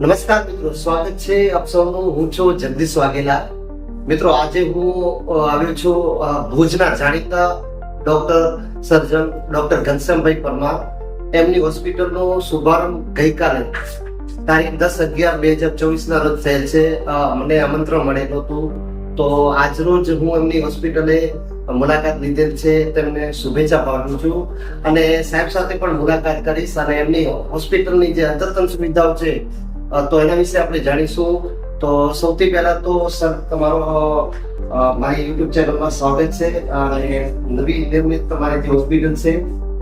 નમસ્કાર મિત્રો, સ્વાગત છે આપ સૌનું. હું છું જગદીશ વાઘેલા. મિત્રો, આજે હું આવ્યો છું ભુજના જાણીતા doctor surgeon, doctor Ghanshyambhai Parmar. એમની હોસ્પિટલનો શુભારંભ ગઈકાલે, તારીખ દસ અગિયાર બે હજાર ચોવીસના રોજ થયેલ છે. મને આમંત્રણ મળેલું હતું. તો આજરોજ હું એમની હોસ્પિટલે મુલાકાત લીધેલ છે. તેમને શુભેચ્છા પાઠવું છું. અને સાહેબ સાથે પણ મુલાકાત કરીશ અને એમની હોસ્પિટલની જે અદ્યતન સુવિધાઓ છે તો એના વિશે આપણે જાણીશું. તો સૌથી પહેલા તો, સર, તમારો મારી યુટ્યુબ ચેનલમાં સ્વાગત છે. અને નવી નિર્મિત તમારી જે હોસ્પિટલ છે,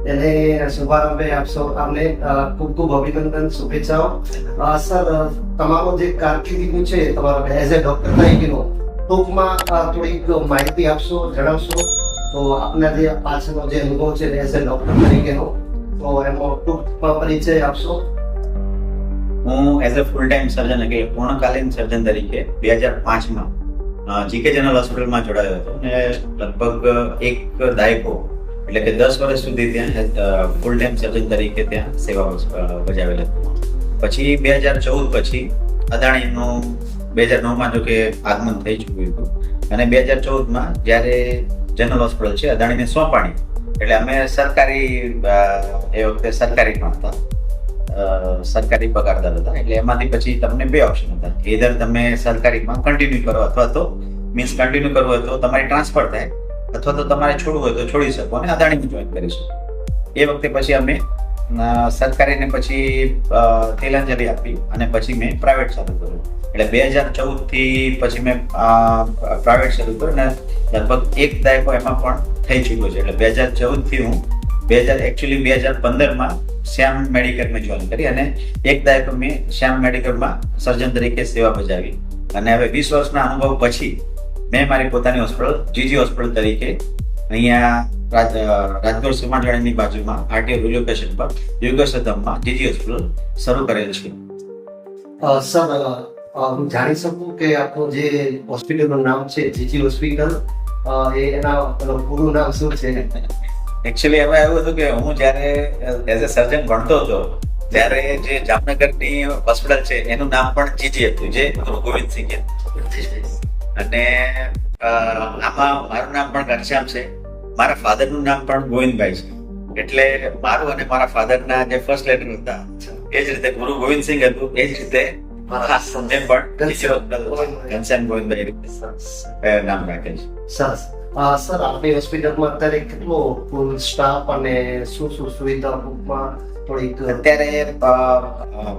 એને શુભારંભે આપશો આપને ખૂબ ખૂબ અભિનંદન, શુભેચ્છાઓ. સર તમારો જે કારકિર્દીનું છે, તમારો એઝ એ ડોક્ટર તરીકેનો, ટૂંકમાં થોડીક માહિતી આપશો, જણાવશો? તો આપના જે પાછળનો જે અનુભવ છે એઝ એ ડોક્ટર તરીકેનો, તો એમાં ટૂંકમાં પરિચય આપશો. હું એઝ અ ફૂલ ટાઈમ સર્જન એટલે પૂર્ણકાલીન સર્જન તરીકે બે હજાર પાંચમાં જીકે જનરલ હોસ્પિટલમાં જોડાયો હતો. અને લગભગ એક દાયકો, એટલે કે દસ વર્ષ સુધી ત્યાં ફૂલ ટાઈમ સર્જન તરીકે ત્યાં સેવા બજાવેલ હતી. પછી બે હજાર ચૌદ પછી અદાણીનું બે હજાર નવમાં જો કે આગમન થઈ ચૂક્યું હતું. અને બે હજાર ચૌદમાં જ્યારે જનરલ હોસ્પિટલ છે, અદાણીને સોંપાણી, એટલે અમે સરકારી એ વખતે સરકારીમાં હતા. સરકારી પગારદાર હતા. એટલે એમાંથી પછી તમને બે ઓપ્શન હતા. either તમે સરકારીમાં કન્ટિન્યુ કરો અથવા તો મીન્સ કન્ટિન્યુ કરવું હોય તો તમારી ટ્રાન્સફર થાય અથવા તો તમારે છોડવું હોય તો છોડી શકો અને અદાણીમાં જોઈન કરી શકો એ વખતે પછી અમે સરકારીને પછી તેલાંજલિ આપી અને પછી મેં પ્રાઇવેટ ચાલુ કર્યું. એટલે બે હજાર ચૌદથી પછી મેં પ્રાઇવેટ શરૂ કર્યું અને લગભગ એક દાયકો એમાં પણ થઈ ચૂક્યો છે. એટલે બે હજાર ચૌદથી હું બે હજાર એકચ્યુઅલી બે હજાર પંદરમાં શ્યામ મેડિકલમાં જોઈન કરી અને એક દાયકો મેં શ્યામ મેડિકલમાં સર્જન તરીકે સેવા બજાવી. અને હવે વીસ વર્ષના અનુભવ પછી મેં મારી પોતાની હોસ્પિટલ જીજી હોસ્પિટલ તરીકે અહીંયા રાજ રાજગોર સીમાડાણીની બાજુમાં આરટીઓ રિલોકેશન પર યુગસદમમાં જીજી હોસ્પિટલ શરૂ કરેલ છે. સર હું જાણી શકું કે આપણું જે હોસ્પિટલનું નામ છે જીજી હોસ્પિટલ એ એના પૂરું નામ શું છે? એકચ્યુઅલી એમાં એવું હતું કે હું જ્યારે એઝ અ સર્જન ભણતો હતો ત્યારે જે જામનગરની હોસ્પિટલ છે એનું નામ પણ જીજી હતું જે ગોવિંદસિંહ અને આમાં મારું નામ પણ ઘનશ્યામ છે. મારા ફાધરનું નામ પણ ગોવિંદભાઈ છે. એટલે મારું અને મારા ફાધરના જે ફર્સ્ટ લેટર હતા એ જ રીતે ગુરુ ગોવિંદસિંહ હતું એ જ રીતે ઘનશ્યામ ગોવિંદભાઈ નામ રાખે છે. સરસ સર આપણી હોસ્પિટલમાં અત્યારે કેટલો ફૂલ સ્ટાફ અને શું શું સુવિધા ટૂંકમાં થોડીક અત્યારે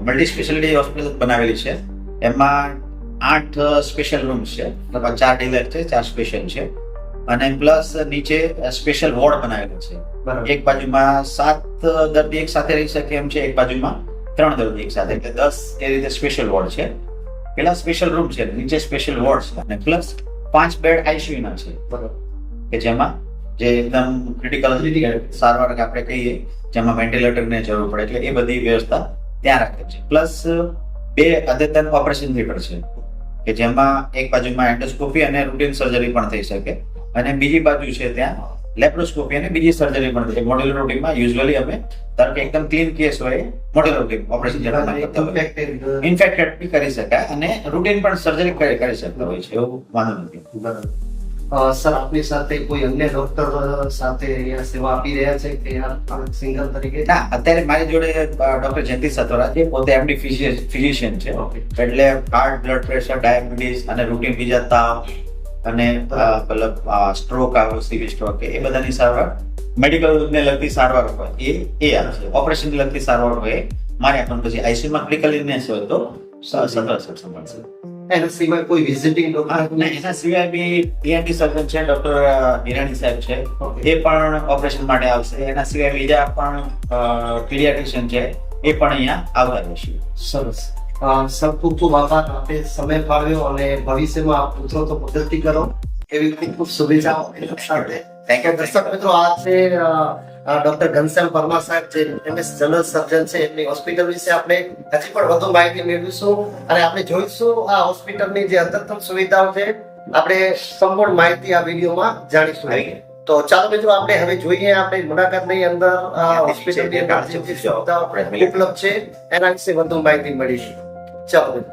મલ્ટી સ્પેશિયાલિટી હોસ્પિટલ બનાવેલી છે. એમાં આઠ સ્પેશિયલ રૂમ્સ છે. મતલબ ચાર ડિલર છે ચાર સ્પેશિયલ છે. અને પ્લસ નીચે સ્પેશિયલ વોર્ડ બનાવેલો છે. એક બાજુમાં સાત દર્દી એક સાથે રહી શકે એમ છે એક બાજુમાં ત્રણ દર્દી એક સાથે. એટલે દસ એ રીતે સ્પેશિયલ વોર્ડ છે. પેલા સ્પેશિયલ રૂમ છે નીચે સ્પેશિયલ વોર્ડ છે. અને પ્લસ પાંચ બેડ આઈસીયુ ના છે. બરાબર. કે જેમાં જે એકદમ ક્રિટિકલ સારવાર આપણે કહીએ જેમાં વેન્ટિલેટરની જરૂર પડે એટલે એ બધી વ્યવસ્થા ત્યાં રાખે છે. પ્લસ બે અદ્યતન ઓપરેશન થિયેટર છે કે જેમાં એક બાજુમાં એન્ડોસ્કોપી અને રૂટીન સર્જરી પણ થઈ શકે. અને બીજી બાજુ છે ત્યાં લેપ્રોસ્કોપી અને બીજી સર્જરી પણ થઈ મોડ્યુલર રૂટીનમાં યુઝ્યુઅલી અમે ધારો કે એકદમ ક્લીન કેસ હોય મોડ્યુલર રૂટીન ઓપરેશન ઇન્ફેક્ટેડ બી કરી શકાય અને રૂટીન પણ સર્જરી કરી શકતા હોય છે. એવું વાંધો નથી સર આપની સાથે કોઈ અન્ય ડોક્ટર સાથે સેવા આપી રહ્યા છે કે સિંગલ તરીકે? ના અત્યારે મારી જોડે ડોક્ટર જયંતિ સતોરા છે. પોતે એમડી ફિઝિશિયન છે. એટલે હાર્ટ બ્લડ પ્રેશર ડાયાબિટીસ અને રૂટીન બીજા તાવ અને મતલબ સ્ટ્રોક આવે સીવી સ્ટ્રોક એ બધાની સારવાર મેડિકલ ને લગતી સારવાર હોય. એ એ આપશે ઓપરેશન ને લગતી સારવાર હોય. મારે પણ પછી આઈસીયુમાં માં ક્રિટિકલ ઇલનેસ હોય તો સતત સર સંભાળશે. એના સિવાય કોઈ વિઝિટિંગ ડોક્ટર એના સિવાય બી ઈએનટી સર્જન છે ડોક્ટર હિરાણી સાહેબ છે. એ પણ ઓપરેશન માટે આવશે. એના સિવાય બીજા પણ પીડિયાટ્રિશિયન છે. એ પણ અહીંયા આવતા રહેશે. સરસ. સર ખૂબ ખૂબ આભાર. આપે સમય ફાળવ્યો અને ભવિષ્યમાં પુત્રો તો મદદથી કરો. એવી ખૂબ ખૂબ શુભેચ્છાઓ થેન્ક યુ દર્શક મિત્રો આ છે ડોક્ટર ઘનશ્યામ પરમાર સાહેબ જે એમએસ જનરલ સર્જન છે એમની હોસ્પિટલ વિશે આપણે હજી પણ વધુ માહિતી મેળવીશું અને આપણે જોઈશું આ હોસ્પિટલની જે અદ્યતન સુવિધાઓ છે આપણે સંપૂર્ણ માહિતી આ વિડીયોમાં જાણીશું. તો ચાલો મિત્રો આપણે હવે જોઈએ આપણે મુલાકાતની અંદર હોસ્પિટલની અંદર સુવિધાઓ ઉપલબ્ધ છે એના વિશે વધુ માહિતી મળીશું. ચાલો